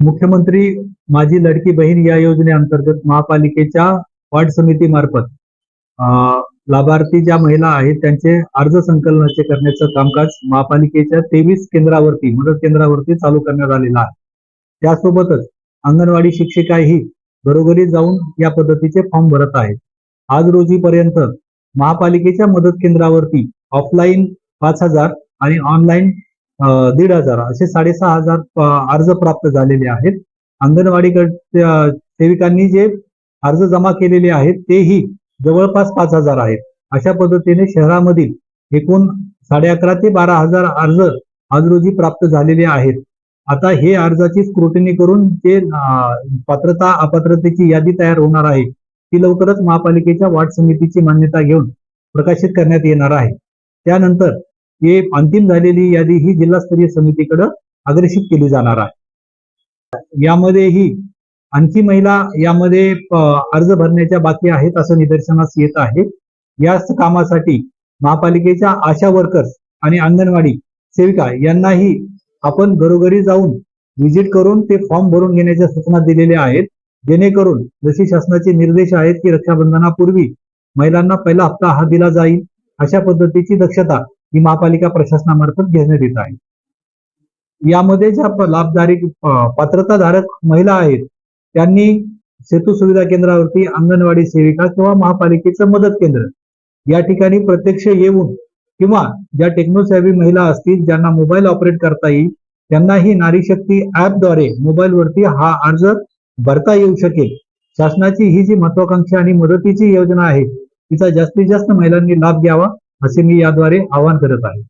मुख्यमंत्री माझी लडकी बहीण या योजनेअंतर्गत महापालिकेच्या वार्ड समितीमार्फत लाभार्थी ज्या महिला आहेत त्यांचे अर्ज संकलनाचे करण्याचं कामकाज महापालिकेच्या तेवीस केंद्रावरती मदत केंद्रावरती चालू करण्यात आलेलं आहे. त्यासोबतच अंगणवाडी शिक्षिकाही घरोघरी जाऊन या पद्धतीचे फॉर्म भरत आहेत. आज रोजीपर्यंत महापालिकेच्या मदत केंद्रावरती ऑफलाईन पाच हजार आणि ऑनलाईन दीड हजार असे साडेसहा हजार अर्ज प्राप्त झालेले आहेत. अंगणवाडी सेविकांनी जे अर्ज जमा केलेले आहेत तेही जवळपास पाच हजार आहेत. अशा पद्धतीने शहरामधील एकूण साडे अकरा ते बारा हजार अर्ज आज रोजी प्राप्त झालेले आहेत. आता हे अर्जाची स्क्रुटिनी करून जे पात्रता अपात्रतेची यादी तयार होणार आहे ती लवकरच महापालिकेच्या वार्ड समितीची मान्यता घेऊन प्रकाशित करण्यात येणार आहे. त्यानंतर हे अंतिम झालेली यादी ही जिल्हास्तरीय समितीकडे अग्रेषित केली जाणार आहे. यामध्येही आणखी महिला यामध्ये अर्ज भरण्याच्या बाकी आहेत असं निदर्शनास येत आहे. याच कामासाठी महापालिकेच्या आशा वर्कर्स आणि अंगणवाडी सेविका यांनाही आपण घरोघरी जाऊन व्हिजिट करून ते फॉर्म भरून घेण्याच्या सूचना दिलेल्या आहेत. जेणेकरून जसे शासनाचे निर्देश आहेत की रक्षाबंधनापूर्वी महिलांना पहिला हप्ता हा दिला जाईल अशा पद्धतीची दक्षता ही महापालिका प्रशासनामार्फत घेण्यात येत आहे. यामध्ये ज्या लाभधारक लाभधारी पात्रताधारक महिला आहेत त्यांनी सेतू सुविधा केंद्रावरती अंगणवाडी सेविका किंवा महापालिकेचं मदत केंद्र या ठिकाणी प्रत्यक्ष येऊन किंवा ज्या टेक्नोसॅव्ही महिला असतील ज्यांना मोबाईल ऑपरेट करता येईल त्यांनाही नारी शक्ती ऍपद्वारे मोबाईलवरती हा अर्ज भरता येऊ शकेल. शासनाची ही जी महत्वाकांक्षा आणि मदतीची योजना आहे तिचा जास्तीत जास्त महिलांनी लाभ घ्यावा असे मी याद्वारे आवाहन करत आहे.